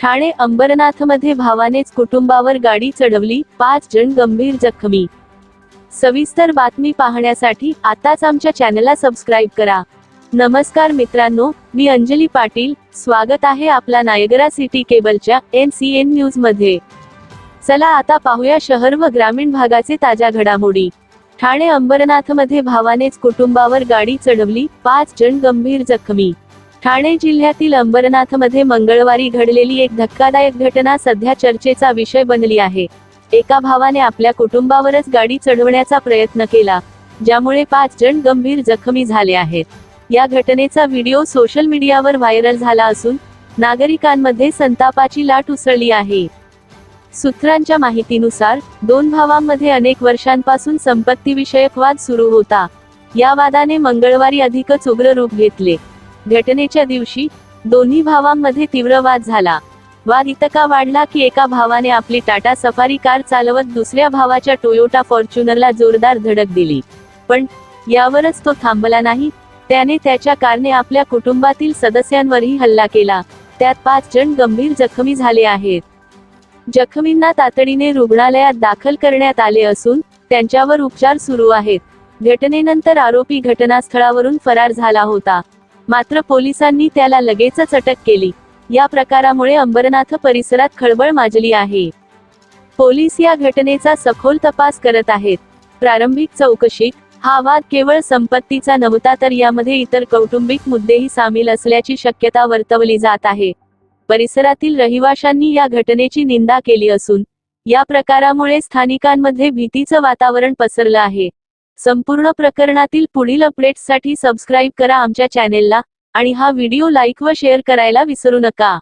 ठाणे अंबरनाथमध्ये भावानेच कुटुंबावर गाडी चढवली पाच जण गंभीर जखमी. सविस्तर बातमी पाहण्यासाठी आताच आमच्या चॅनलला सबस्क्राईब करा. नमस्कार मित्रांनो मी अंजली पाटील स्वागत आहे आपला नायगरा सिटी केबलच्या एन सी एन न्यूजमध्ये चला आता पाहूया शहर व ग्रामीण भागाचे ताज्या घडामोडी. ठाणे अंबरनाथमध्ये भावानेच कुटुंबावर गाडी चढवली पाच जण गंभीर जखमी. ठाणे जिल्ह्यातील अंबरनाथमध्ये मंगळवारी घडलेली एक धक्कादायक घटना सध्या चर्चेचा विषय बनली आहे. एका भावाने आपल्या कुटुंबावरच गाडी चढवण्याचा प्रयत्न केला ज्यामुळे पाच जण गंभीर जखमी झाले आहेत. या घटनेचा व्हिडिओ सोशल मीडियावर व्हायरल झाला असून नागरिकांमध्ये संतापाची लाट उसळली आहे. सूत्रांच्या माहितीनुसार दोन भावांमध्ये अनेक वर्षांपासून संपत्तीविषयक वाद सुरू होता. या वादाने मंगळवारी अधिकच उग्र रूप घेतले. घटनेच्या दिवशी दोन्ही भावांमध्ये तीव्र वाद झाला. वाद इतका वाढला की एका भावाने आपली टाटा सफारी कार चालवत दुसऱ्या भावाच्या टोयोटा फॉर्च्युनरला जोरदार धडक दिली. पण यावरच तो थांबला नाही. त्याने त्याच्या कारने आपल्या कुटुंबातील सदस्यांवरही हल्ला केला. त्यात पाच जण गंभीर जखमी झाले आहेत. जखमींना तातडीने रुग्णालयात दाखल करण्यात आले असून त्यांच्यावर उपचार सुरू आहेत. घटनेनंतर आरोपी घटनास्थळावरून फरार झाला होता. मात्र पोलिसांनी त्याला लगेचच अटक केली. या प्रकारामुळे अंबरनाथ परिसरात खळबळ माजली आहे. पोलीस या घटनेचा सखोल तपास करत आहेत. प्रारंभिक चौकशीत हा वाद केवळ संपत्तीचा नव्हता तर यामध्ये इतर कौटुंबिक मुद्देही सामील असल्याची शक्यता वर्तवली जात आहे. परिसरातील रहिवाशांनी या घटनेची निंदा केली असून या प्रकारामुळे स्थानिकांमध्ये भीतीचं वातावरण पसरलं आहे. संपूर्ण प्रकरणातील पुढील अपडेट्ससाठी सबस्क्राईब करा आमच्या चॅनेलला आणि हा व्हिडिओ लाईक व शेअर करायला विसरू नका.